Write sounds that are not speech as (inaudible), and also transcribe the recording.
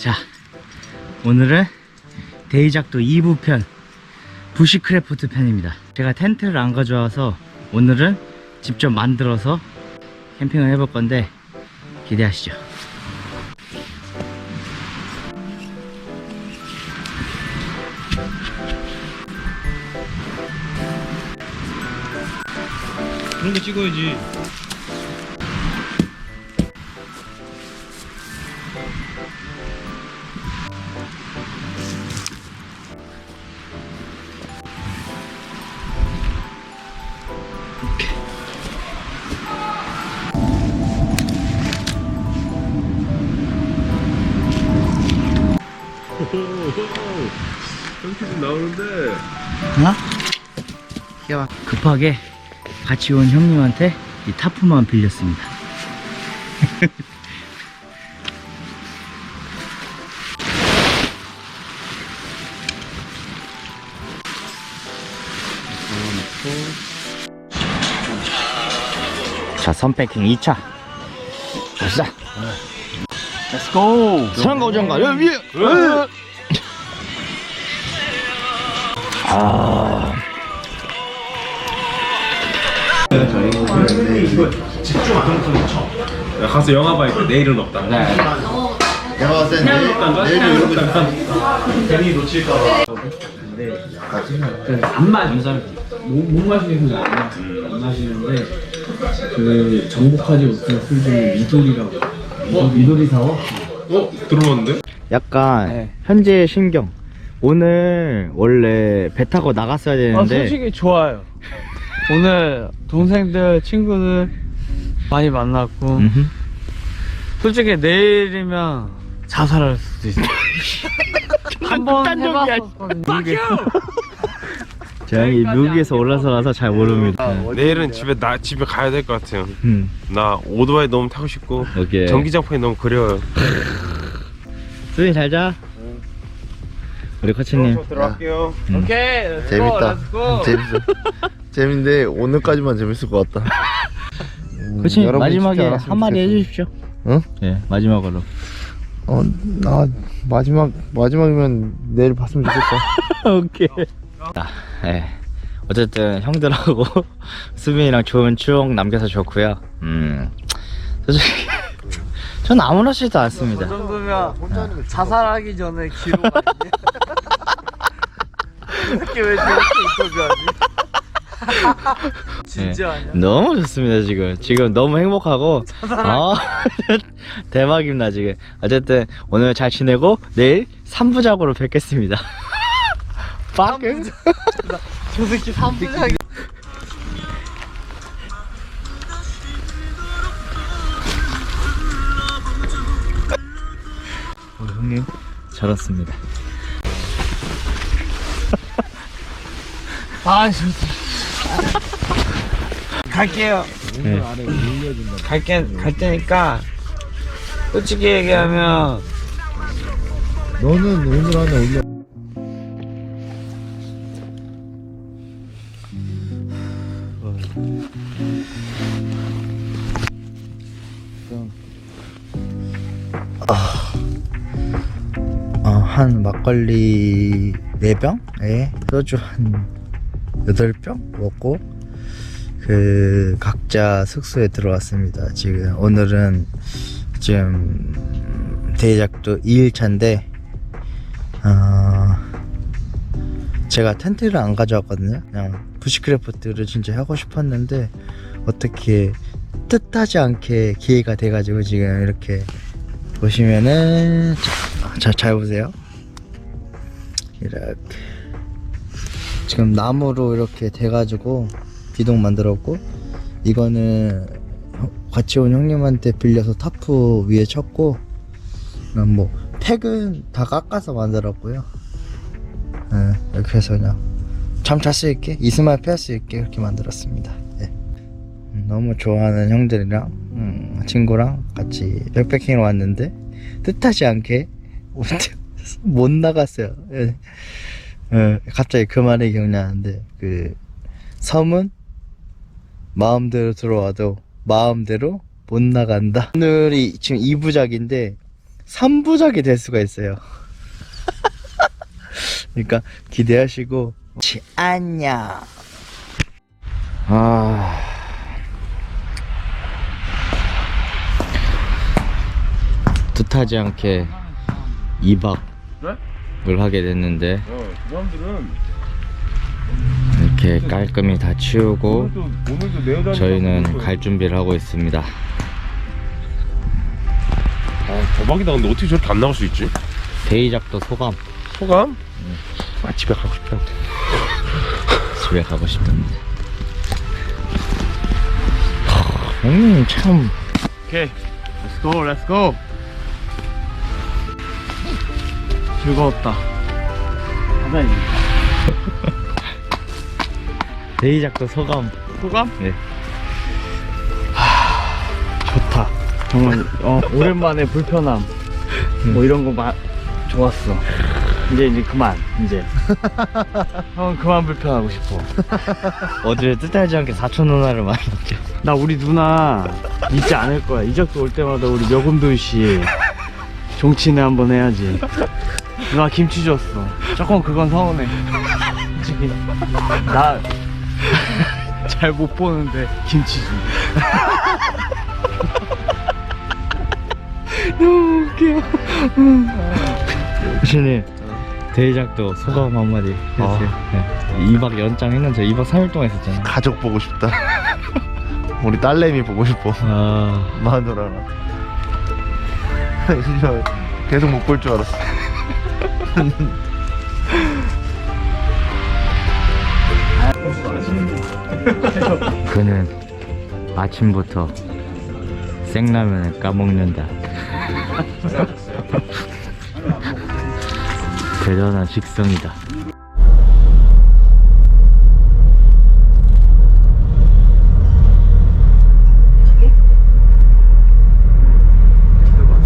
자, 오늘은 데이작도 2부 편 부시크래프트 편입니다. 제가 텐트를 안 가져와서 오늘은 직접 만들어서 캠핑을 해볼 건데 기대하시죠. 그런 거 찍어야지. 형키즈 나오는데. 하나? 급하게 같이 온 형님한테 이 타프만 빌렸습니다. (laughs) 자, 선패킹 2차. 갑시다. Let's go. 사랑과 우정과 여기 위에. 아. 야, 가서 영화 봐. 있고 내일은 없다. 내가 봤을 땐 내일, 내일도 이렇게 괜히 놓칠까봐. 안 마, 못, 못 마시는 건 아니야. 안 마시는데, 그, 정복하지 못한 술 중에 미돌이라고. 어? 미돌이 사워? 어? 들어봤는데? 약간 네. 현재의 심경. 오늘 원래 배 타고 나갔어야 아, 되는데 솔직히 좋아요. 오늘 동생들, 친구들 많이 만났고, 음흠. 솔직히 내일이면 자살할 수도 있어. (laughs) 한번 극단적이야. 해봤었거든요. 저희 미국에서 올라서 가서 잘 모릅니다. 내일은 집에 나 집에 가야 될 것 같아요. 음. 나 오토바이 너무 타고 싶고 오케이. 전기장판이 너무 그리워요. 수빈 잘 자. 우리 코치님. 저 들어갈게요. 오케이, 렛츠고, 재밌다. 렛츠고. 재밌어. (laughs) 재밌는데 오늘까지만 재밌을 것 같다. (laughs) 음, 코치님 여러분이 마지막에 않았으면 한마디 좋겠어. 해주십시오. 응? 네 마지막으로. 어, 나 마지막 마지막이면 내일 봤으면 좋겠다. (laughs) 오케이. 아, 예. 어쨌든 형들하고 수빈이랑 좋은 추억 남겨서 좋고요. 음. 솔직히 전 아무렇지도 않습니다. 그 정도면 자살하기 전에 기록 아니야? (laughs) 이렇게 왜 저렇게 인터뷰하지? 진짜 아니야? 네. 너무 좋습니다 지금 지금 너무 행복하고 아 (laughs) 대박입니다 지금 어쨌든 오늘 잘 지내고 내일 3부작으로 뵙겠습니다 (laughs) 빠끔 저 새끼 3분장이 형님 잘 왔습니다 아 좋다 갈게요 네. 갈게 갈 테니까 솔직히 얘기하면 너는 오늘 안에 올려. 한 막걸리 4병에 소주 한 8병 먹고 그 각자 숙소에 들어왔습니다. 지금 오늘은 지금 대작도 2일차인데 어, 제가 텐트를 안 가져왔거든요. 그냥 부시크래프트를 진짜 하고 싶었는데 어떻게 뜻하지 않게 기회가 돼가지고 지금 이렇게 보시면은 자, 자, 잘 보세요. 이렇게 지금 나무로 이렇게 돼가지고 기둥 만들었고 이거는 형- 같이 온 형님한테 빌려서 타프 위에 쳤고 그냥 뭐 팩은 다 깎아서 만들었고요. 예, 이렇게 해서 그냥 잠잘 수 있게 이스마일 피할 수 있게 이렇게 만들었습니다. 예. 음, 너무 좋아하는 형들이랑 음, 친구랑 같이 백패킹을 왔는데 뜻하지 않게 못, 못 나갔어요. 예. 예, 갑자기 그 말이 기억나는데 그 섬은 마음대로 들어와도 마음대로 못 나간다. 오늘이 지금 2부작인데 3부작이 될 수가 있어요. (laughs) 그러니까 기대하시고 지 안녕. 아. 뜻하지 않게 2박 을 하게 됐는데 어, 사람들은 이렇게 깔끔히 다 치우고 오늘도 저희는 갈 준비를 하고 있습니다. 아, 대박이다. 근데 어떻게 저렇게 안 나올 수 있지? 데이작도 소감 소감? 아, 집에 가고 싶다. (laughs) 집에 가고 싶답니다. 형님 참 오케이 Let's go Let's go 즐거웠다. 이제. (laughs) 데이작도 소감 소감? 네. 좋다. 정말 어, (laughs) 오랜만에 불편함 뭐 이런 거 마, 좋았어. 이제 이제 그만 이제. (laughs) 형은 그만 불편하고 싶어. 어제 뜻하지 않게 사촌 누나를 만났죠. 나 우리 누나 잊지 않을 거야. 이적도 올 때마다 우리 씨 종치네 한번 해야지. 누나 김치 줬어. 조금 그건 서운해. 솔직히 나 (laughs) 잘 못 보는데 김치 주. (laughs) 너무 웃겨. 신이 데이작도 소감 한마디 해주세요. 네. 2박 연장 했는데 2박 3일 동안 했었잖아요. 가족 보고 싶다 (laughs) 우리 딸내미 보고 싶어 아, 마누라랑 계속 못 볼 줄 알았어 그는 아침부터 생라면을 까먹는다. (laughs) 대단한 식성이다.